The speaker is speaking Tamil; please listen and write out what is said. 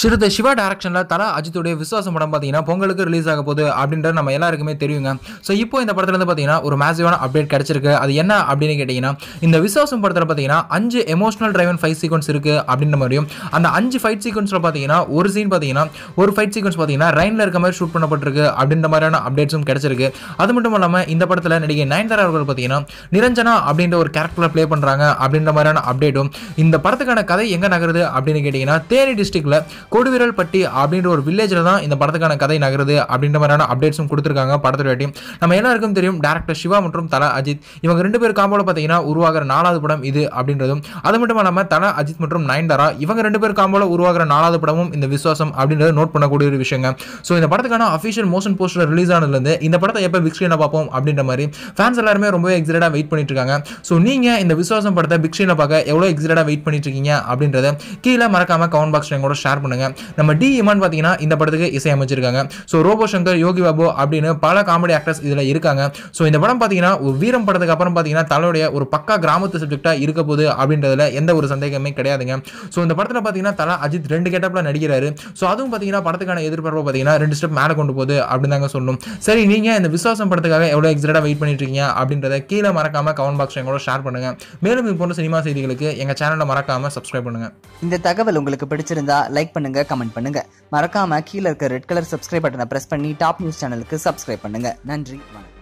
ஸ்ரீத சிவா டேரக்ஷனில் தலா அஜித்துடைய விசுவாசம் படம் பார்த்தீங்கன்னா பொங்கலுக்கு ரிலீஸ் ஆக போகுது அப்படின்றது நம்ம எல்லாருக்குமே தெரியுங்க. ஸோ இப்போ இந்த படத்துல இருந்து பார்த்தீங்கன்னா ஒரு மேசிவான அப்டேட் கிடச்சிருக்கு. அது என்ன அப்படின்னு கேட்டிங்கன்னா இந்த விசுவாசம் படத்தில் பார்த்தீங்கன்னா அஞ்சு எமோஷனல் டிரைவன் ஃபைட் சீக்வன்ஸ் இருக்குது அப்படின்ற மாதிரியும் அந்த அஞ்சு ஃபைட் சீக்வன்ஸில் பார்த்தீங்கன்னா ஒரு சீன் பார்த்தீங்கன்னா ஒரு ஃபைட் சீக்வன்ஸ் பார்த்தீங்கன்னா ரயினில் இருக்க மாதிரி ஷூட் பண்ணப்பட்டிருக்கு அப்படின்ற மாதிரியான அப்டேட்ஸும் கிடைச்சிருக்கு. அது மட்டும் இல்லாமல் இந்த படத்தில் நடிகை நயன்தாரா அவர்கள் பார்த்தீங்கன்னா நிரஞ்சனா அப்படின்ற ஒரு கேரக்டரில் ப்ளே பண்ணுறாங்க அப்படின்ற மாதிரியான அப்டேட்டும் இந்த படத்துக்கான கதை எங்கே நகருது அப்படின்னு கேட்டிங்கன்னா தேனி டிஸ்ட்ரிக்டில் கொடுவிரல்பட்டி அப்படின்ற ஒரு வில்லேஜில் தான் இந்த படத்துக்கான கதை நகருது அப்படின்ற மாதிரியான அப்டேட்ஸும் கொடுத்துருக்காங்க படத்துடைய டீம் நம்ம எல்லாருக்கும் தெரியும் டேரக்டர் சிவா மற்றும் தல அஜித். இவங்க ரெண்டு பேர் காம்போல பார்த்தீங்கன்னா உருவாகிற நாலாவது படம் இது அப்படின்றதும். அது மட்டும் இல்லாமல் தல அஜித் மற்றும் நயன்தாரா இவங்க ரெண்டு பேர் காம்போல உருவாகிற நாலாவது படமும் இந்த விசுவாசம் அப்படின்றது நோட் பண்ணக்கூடிய ஒரு விஷயங்க. ஸோ இந்த படத்துக்கான அஃபிஷியல் மோஷன் போஸ்டர் ரிலீஸ் ஆனதுலேருந்து இந்த படத்தை எப்போ பிக் ஸ்க்ரீனில் பார்ப்போம் அப்படின்ற மாதிரி ஃபேன்ஸ் எல்லாருமே ரொம்பவே எக்ஸைட்டாக வெயிட் பண்ணிட்டு இருக்காங்க ஸோ நீங்கள் இந்த விசுவாசம் படத்தை பிக் ஸ்க்ரீனில் பார்க்க எவ்வளோ எக்ஸைட்டாக வெயிட் பண்ணிட்டு இருக்கீங்க அப்படின்றத கீழே மறக்காம கமெண்ட் பாக்ஸ் கூட ஷேர் பண்ணுங்க. நம்ம டி இமான் பார்த்தீங்கன்னா இந்த படத்துக்கு இசையமைச்சிருக்காங்க. ஸோ ரோபோ சங்கர் யோகி பாபு அப்படின்னு பல காமெடி ஆக்டர்ஸ் இதில் இருக்காங்க. ஸோ இந்த படம் பார்த்தீங்கன்னா ஒரு வீரம் படத்துக்கு அப்புறம் பார்த்தீங்கன்னா தலோடைய ஒரு பக்கா கிராமத்து சப்ஜெக்டாக இருக்க போகுது அப்படின்றதுல எந்த ஒரு சந்தேகமே கிடையாதுங்க. ஸோ இந்த படத்தில் பார்த்தீங்கன்னா தலா அஜித் ரெண்டு கேட்டப்பில் நடிக்கிறாரு. ஸோ அதுவும் பார்த்தீங்கன்னா படத்துக்கான எதிர்பார்ப்பு பார்த்தீங்கன்னா ரெண்டு ஸ்டெப் மேலே கொண்டு போகுது அப்படின்னு தாங்க சொல்லணும். சரி நீங்கள் இந்த விசுவாசம் படத்துக்காக எவ்வளோ எக்ஸைட்டாக வெயிட் பண்ணிட்டு இருக்கீங்க அப்படின்றத கீழே மறக்காம கமெண்ட் பாக்ஸ் எங்களோட ஷேர் பண்ணுங்க. மேலும் இது போன்ற சினிமா செய்திகளுக்கு எங்கள் சேனலை மறக்காம சப்ஸ்கிரைப் பண்ணுங்க. இந்த தகவல் உங்களுக்கு பிடிச்சிருந்தா லைக் பண்ணி பண்ணுங்க கமெண்ட் பண்ணுங்க. மறக்காம கீழே இருக்க ரெட் கலர் சப்ஸ்கிரைப் பட்டனை பிரஸ் பண்ணி டாப் நியூஸ் சேனலுக்கு சப்ஸ்கிரைப் பண்ணுங்க. நன்றி வணக்கம்.